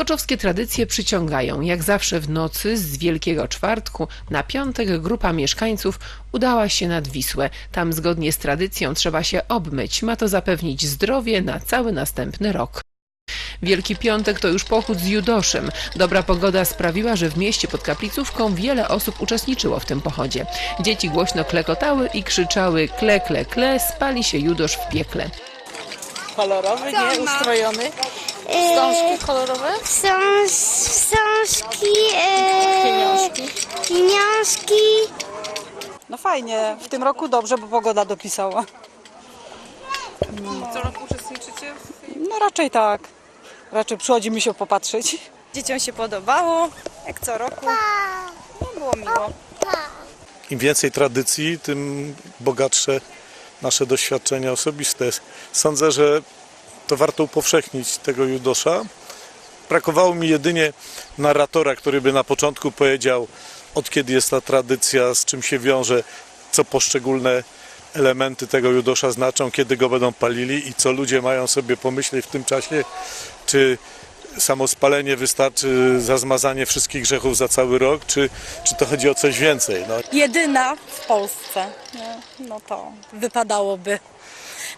Skoczowskie tradycje przyciągają. Jak zawsze w nocy z Wielkiego Czwartku na piątek grupa mieszkańców udała się nad Wisłę. Tam zgodnie z tradycją trzeba się obmyć. Ma to zapewnić zdrowie na cały następny rok. Wielki Piątek to już pochód z Judoszem. Dobra pogoda sprawiła, że w mieście pod Kaplicówką wiele osób uczestniczyło w tym pochodzie. Dzieci głośno klekotały i krzyczały kle, kle, kle, spali się Judosz w piekle. kolorowy, nie? Ustrojony. Wstążki kolorowe, Wstąż, wstążki, e, pieniążki. pieniążki. No fajnie, w tym roku dobrze, bo pogoda dopisała. Co roku uczestniczycie? No raczej tak. Raczej przychodzi mi się popatrzeć. Dzieciom się podobało, jak co roku. No, było miło. Im więcej tradycji, tym bogatsze nasze doświadczenia osobiste. Sądzę, że to warto upowszechnić tego judosza. Brakowało mi jedynie narratora, który by na początku powiedział, od kiedy jest ta tradycja, z czym się wiąże, co poszczególne elementy tego judosza znaczą, kiedy go będą palili i co ludzie mają sobie pomyśleć w tym czasie, czy samo spalenie wystarczy za zmazanie wszystkich grzechów za cały rok, czy, czy to chodzi o coś więcej. No, jedyna w Polsce. No, to wypadałoby.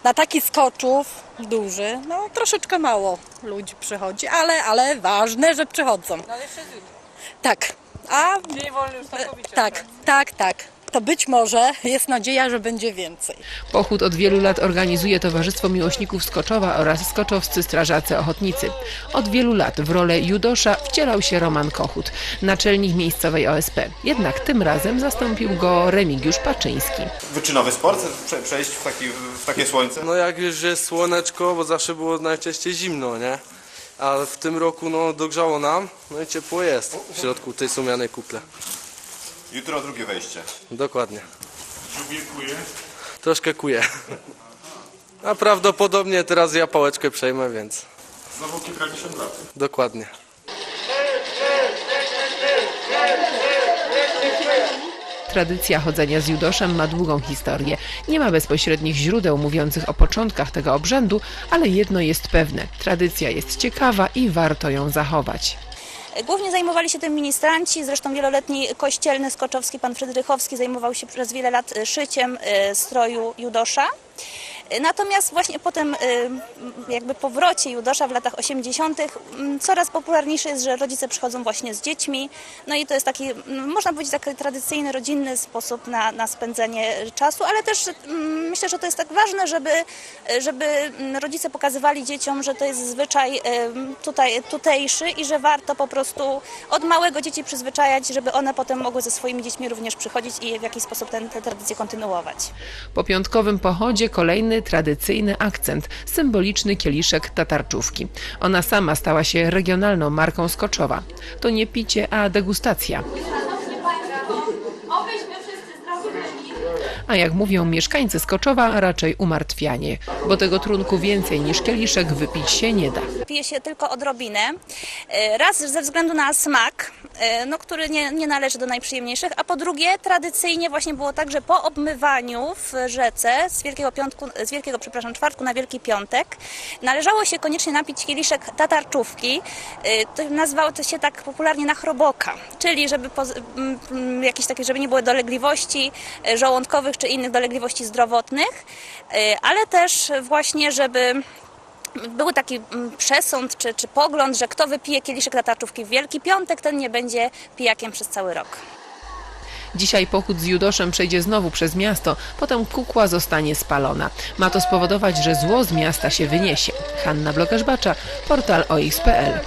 Na taki skoczów duży, no troszeczkę mało ludzi przychodzi, ale, ale ważne, że przychodzą. No ale jeszcze jest. Tak. A Dzień wolny już całkowicie. tak, tak, tak. To być może jest nadzieja, że będzie więcej. Pochód od wielu lat organizuje Towarzystwo Miłośników Skoczowa oraz skoczowscy strażacy ochotnicy. Od wielu lat w rolę judosza wcielał się Roman Kochut, naczelnik miejscowej OSP. Jednak tym razem zastąpił go Remigiusz Paczyński. wyczynowy sport, prze, przejść w, taki, w takie słońce. No jak już jest słoneczko, bo zawsze było najczęściej zimno, nie? A w tym roku no dogrzało nam, no i ciepło jest w środku tej sumianej kuple. Jutro drugie wejście. Dokładnie. Troszkę kuje. A prawdopodobnie teraz ja pałeczkę przejmę, więc Znowu kilkadziesiąt lat. dokładnie. Tradycja chodzenia z judoszem ma długą historię. Nie ma bezpośrednich źródeł mówiących o początkach tego obrzędu, ale jedno jest pewne. Tradycja jest ciekawa i warto ją zachować. Głównie zajmowali się tym ministranci, zresztą wieloletni kościelny skoczowski pan Frydrychowski zajmował się przez wiele lat szyciem y, stroju judosza. Natomiast właśnie po tym y, jakby powrocie judosza w latach 80. mm, coraz popularniejsze jest, że rodzice przychodzą właśnie z dziećmi. No i to jest taki, mm, można powiedzieć, taki tradycyjny, rodzinny sposób na, na spędzenie czasu, ale też mm, myślę, że to jest tak ważne, żeby, żeby rodzice pokazywali dzieciom, że to jest zwyczaj tutaj, tutejszy i że warto po prostu od małego dzieci przyzwyczajać, żeby one potem mogły ze swoimi dziećmi również przychodzić i w jakiś sposób tę tradycję kontynuować. Po piątkowym pochodzie kolejny tradycyjny akcent symboliczny kieliszek tatarczówki. Ona sama stała się regionalną marką skoczowa. To nie picie, a degustacja. A jak mówią mieszkańcy Skoczowa, raczej umartwianie, bo tego trunku więcej niż kieliszek wypić się nie da. Pije się tylko odrobinę. E, Raz ze względu na smak, no, który nie, nie należy do najprzyjemniejszych, a po drugie tradycyjnie właśnie było tak, że po obmywaniu w rzece z Wielkiego, Piątku, z Wielkiego przepraszam, Czwartku na Wielki Piątek należało się koniecznie napić kieliszek tatarczówki. E, To nazywało to się tak popularnie na chroboka, czyli żeby, m, jakieś takie, żeby nie było dolegliwości e, żołądkowych czy innych dolegliwości zdrowotnych, e, ale też właśnie, żeby był taki mm, przesąd czy, czy pogląd, że kto wypije kieliszek tatarczówki w Wielki Piątek, ten nie będzie pijakiem przez cały rok. Dzisiaj pochód z judoszem przejdzie znowu przez miasto, potem kukła zostanie spalona. Ma to spowodować, że zło z miasta się wyniesie. Hanna Blokasz-Bacza, portal OX.pl